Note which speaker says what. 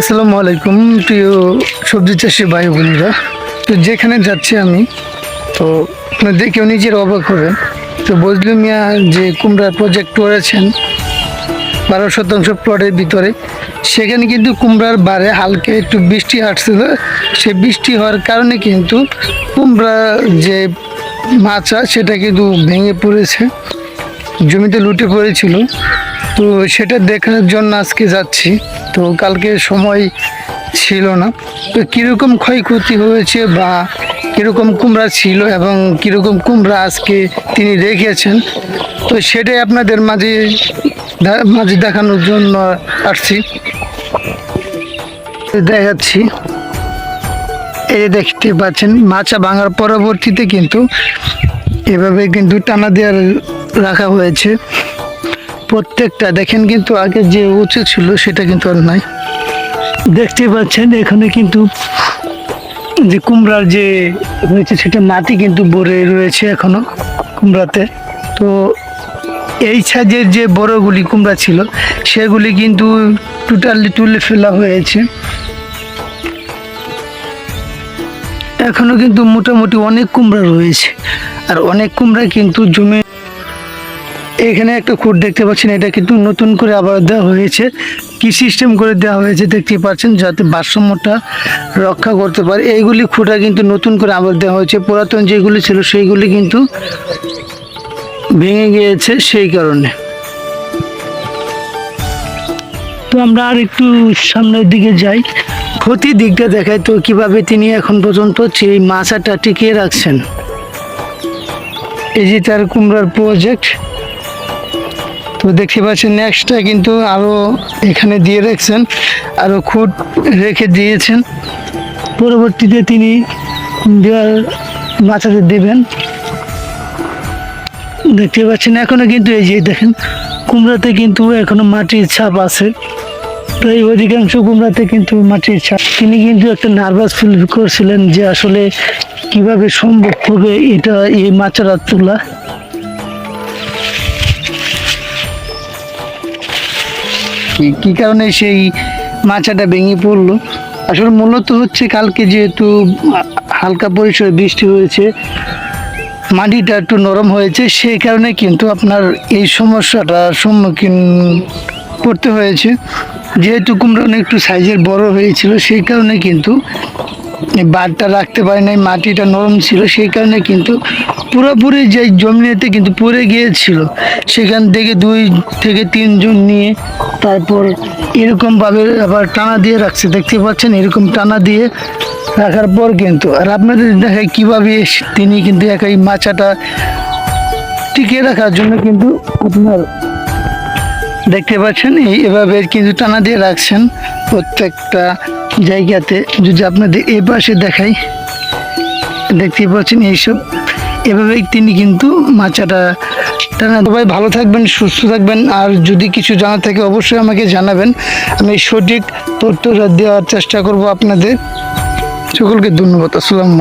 Speaker 1: আসসালামু আলাইকুম, প্রিয় সবজি চাষি ভাই বোনেরা তো যেখানে যাচ্ছি আমি, তো আপনার দেখেও নিজের অবাক হবেন। তো বজলু মিয়া যে কুমড়ার প্রজেক্ট করেছেন, বারো শতাংশ প্লটের ভিতরে, সেখানে কিন্তু কুমড়ার বারে হালকা একটু বৃষ্টি আসছিল। সে বৃষ্টি হওয়ার কারণে কিন্তু কুমড়া যে মাচা, সেটা কিন্তু ভেঙে পড়েছে। জমিতে লুটে পড়েছিল তো সেটা দেখার জন্য আজকে যাচ্ছি। তো কালকে সময় ছিল না। তো কীরকম ক্ষয়ক্ষতি হয়েছে বা কীরকম কুমড়া ছিল এবং কীরকম কুমড়া আজকে তিনি রেখেছেন, তো সেটাই আপনাদের মাঝে মাঝে দেখানোর জন্য আসছি। দেখাচ্ছি। এই দেখতে পাচ্ছেন মাছা ভাঙার পরবর্তীতে কিন্তু এভাবে কিন্তু টানা দেওয়ার রাখা হয়েছে। প্রত্যেকটা, দেখেন কিন্তু আগে যে উঁচু ছিল সেটা কিন্তু আর নাই। দেখতে পাচ্ছেন এখানে কিন্তু যে কুমড়ার যে হয়েছে সেটা মাটি কিন্তু ভরে রয়েছে এখনও কুমড়াতে। তো এই সাইজের যে বড়গুলি কুমড়া ছিল, সেগুলি কিন্তু টোটালি তুলে ফেলা হয়েছে। এখনও কিন্তু মোটামুটি অনেক কুমড়া রয়েছে, আর অনেক কুমড়া কিন্তু জমে এখানে একটা খুঁট দেখতে পাচ্ছেন, এটা কিন্তু নতুন করে আবার দেওয়া হয়েছে। কি সিস্টেম করে দেওয়া হয়েছে দেখতে পাচ্ছেন, যাতে ভারসাম্যটা রক্ষা করতে পারে। এইগুলি খুঁটা কিন্তু নতুন করে আবার দেওয়া হয়েছে। পুরাতন যেগুলি ছিল, সেইগুলি কিন্তু ভেঙে গিয়েছে সেই কারণে। তো আমরা আর একটু সামনের দিকে যাই। ক্ষতি দিকটা দেখাই তো, কীভাবে তিনি এখন পর্যন্ত সেই মাছাটা টিকিয়ে রাখছেন। এই যে তার কুমড়ার প্রজেক্ট তো দেখতে পাচ্ছেন নেক্সটটা কিন্তু আরও এখানে দিয়ে রাখছেন আরও খুঁট রেখে দিয়েছেন। পরবর্তীতে তিনি দেওয়ার মাছাতে দেবেন। দেখতে পাচ্ছেন এখনও কিন্তু এই যে দেখেন, কুমড়াতে কিন্তু এখনও মাটির ছাপ আছে। প্রায় অধিকাংশ কুমড়াতে কিন্তু মাটির ছাপ। তিনি কিন্তু একটা নার্ভাস ফিল করছিলেন যে আসলে কীভাবে সম্ভব হবে এটা এই মাচারা তোলা কি- কারণে সেই মাচাটা ভেঙে পড়ল? আসলে মূলত হচ্ছে কালকে যেহেতু হালকা পরিসরে বৃষ্টি হয়েছে, মাটিটা একটু নরম হয়েছে, সেই কারণে কিন্তু আপনার এই সমস্যাটা সম্মুখীন করতে হয়েছে। যেহেতু কুমড়ো একটু সাইজের বড় হয়েছিল, সেই কারণে কিন্তু বারটা রাখতে পারে নাই, মাটিটা নরম ছিল, সেই কারণে কিন্তু পুরোপুরি যে জমিতে কিন্তু পড়ে গিয়েছিল, সেখান থেকে দুই থেকে তিনজন নিয়ে তারপর এরকমভাবে আবার টানা দিয়ে রাখছে, দেখতে পাচ্ছেন এরকম টানা দিয়ে রাখার পর কিন্তু, আর আপনাদের দেখায় কীভাবে তিনি কিন্তু একাই মাচাটা টিকিয়ে রাখার জন্য কিন্তু আপনার দেখতে পাচ্ছেন, এই এভাবে কিন্তু টানা দিয়ে রাখছেন প্রত্যেকটা জায়গাতে। যদি আপনাদের এ পাশে দেখাই দেখতে পাচ্ছেন এইসব। এভাবেই তিনি কিন্তু মাচাটা টানা সবাই ভালো থাকবেন, সুস্থ থাকবেন। আর যদি কিছু জানা থাকে, অবশ্যই আমাকে জানাবেন। আমি সঠিক তথ্যটা দেওয়ার চেষ্টা করব আপনাদের। সকলকে ধন্যবাদ। আসসালাম